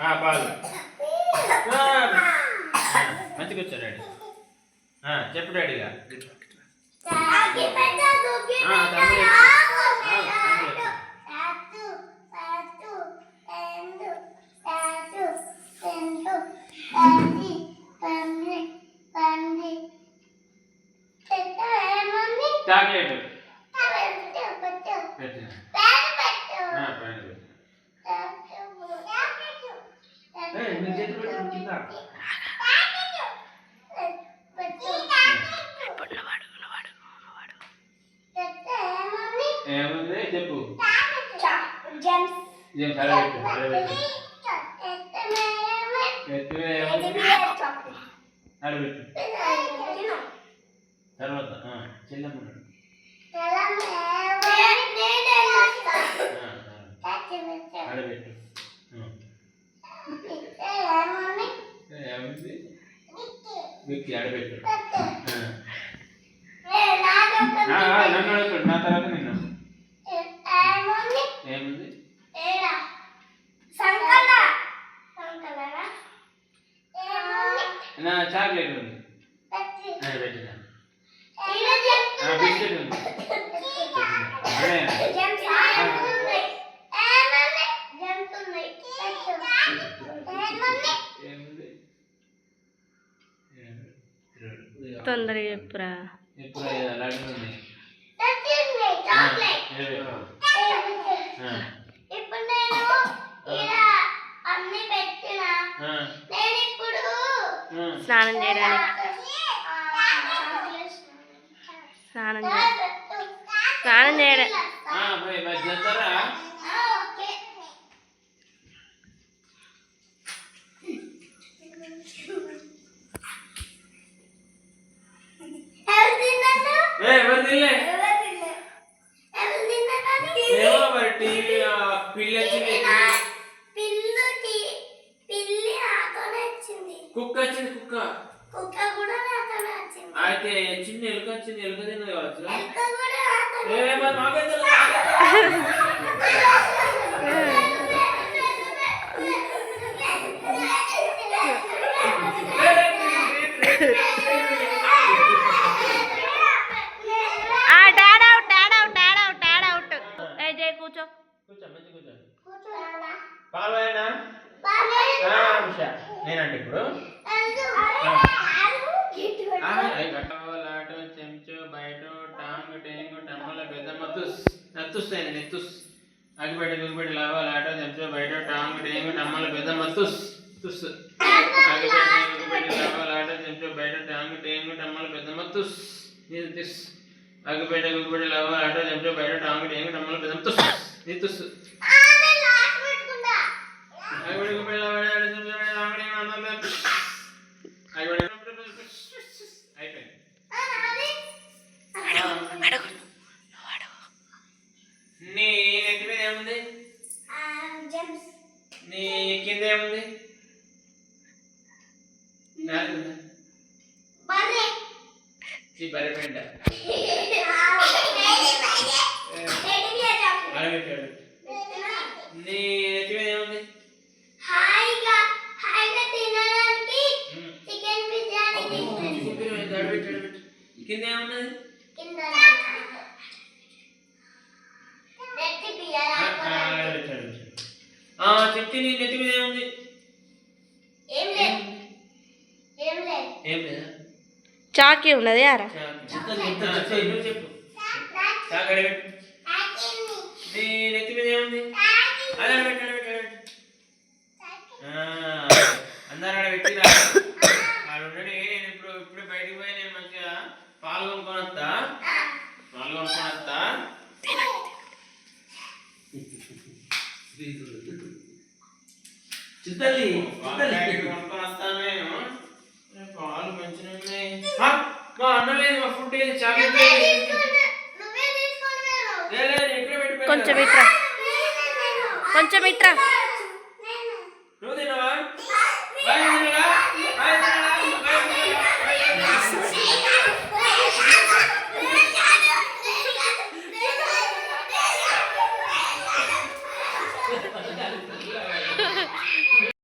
ఆ, మంచిగా వచ్చారు డాడీ. ఆ, చెప్పు డాడీగా. పెట్టు ఏముంది? చెప్పు. ఏం చదవబెట్టు చదవబెట్టు పెట్టు. ఏముంది? అడబెట్టు తర్వాత చెల్లమ్మ అడుగు. విక్కి అడబెట్టు ఆ. ఆ, ఆ, నన్ను అడుగుతాడు నా తర్వాత నిన్ను ఏముంది నా చాక్లెట్ ఉంది ఆ, పెట్టిన ఆ, బిస్కెట్ ఉంది ఇప్పుడు ఆ. స్నానం చేయడానికి. స్నానం చేయ స్నానం చేయడం ఆ, పోయి మరి చేస్తారా ఏ ఎవరు తినలే ఆ, పిల్లి వచ్చింది పిల్లుకి పిల్లి నాతోనే వచ్చింది కుక్క వచ్చింది కుక్క కుక్క కూడా నాతోనే వచ్చింది అయితే చిన్న ఎలుక వచ్చింది ఎలుక తిన్నది కావచ్చు కుక్క కూడా నాతోనే ఏ మరి నాకే తెలియదు. ఆ dad out dad out dad out dad out ఏ జై కూర్చో. కూర్చో మంచి కూర్చో. పాలు అయినా ఉషా. నేనండి ఇప్పుడు. లాటో చెంచో బయట టాంగ్ టేంగు టమ్మల పెద్దమ్మ తుస్ నత్తుస్ అయింది నెత్తుస్ అగిబడి దిగుబడి లావా లాటో చెంచో బయట టాంగ్ టేంగు టమ్మల పెద్దమ్మ తుస్ తుస్. లావా లాటో చెంచో బయట టాంగ్ టేంగు టమ్మల పెద్దమ్మ తుస్. ఇది తుస్. అగిబడి దిగుబడి లావా? లాటో చెంచో బయట టాంగ్ టేంగు టమ్మల పెద్దమ్మ తుస్ ఇది తుస్. అగిబడి దిగుబడి లావా? లాటో చెంచో బయట టాంగ్ టేంగు టమ్మల అగిబడి అయిపోయింది నీ నెత్తి మీద ఏముంది? నీ కింద ఏముంది? బర్రె పెంట అడగట్టాడు నీ మీద ఏముంది? హాయిగా హాయిగా తినడానికి. చికెన్ బిర్యానీ. కింద ఏమున్నది? కింద చెప్తే నీ నెత్తి అడగట్టు, అడగట్టు. ఆ, అందరూ ఆడ పెట్టిరా. ఆడ ఉండని నేను ఇప్పుడు ఇప్పుడు బయటికి పోయి నేను మంచిగా పాలు పాలు చిత్తల్లి కొనుక్కొని వస్తాను నేను. కొంచెం ఇట్రా. కొంచెం ఇట్రా. నువ్వు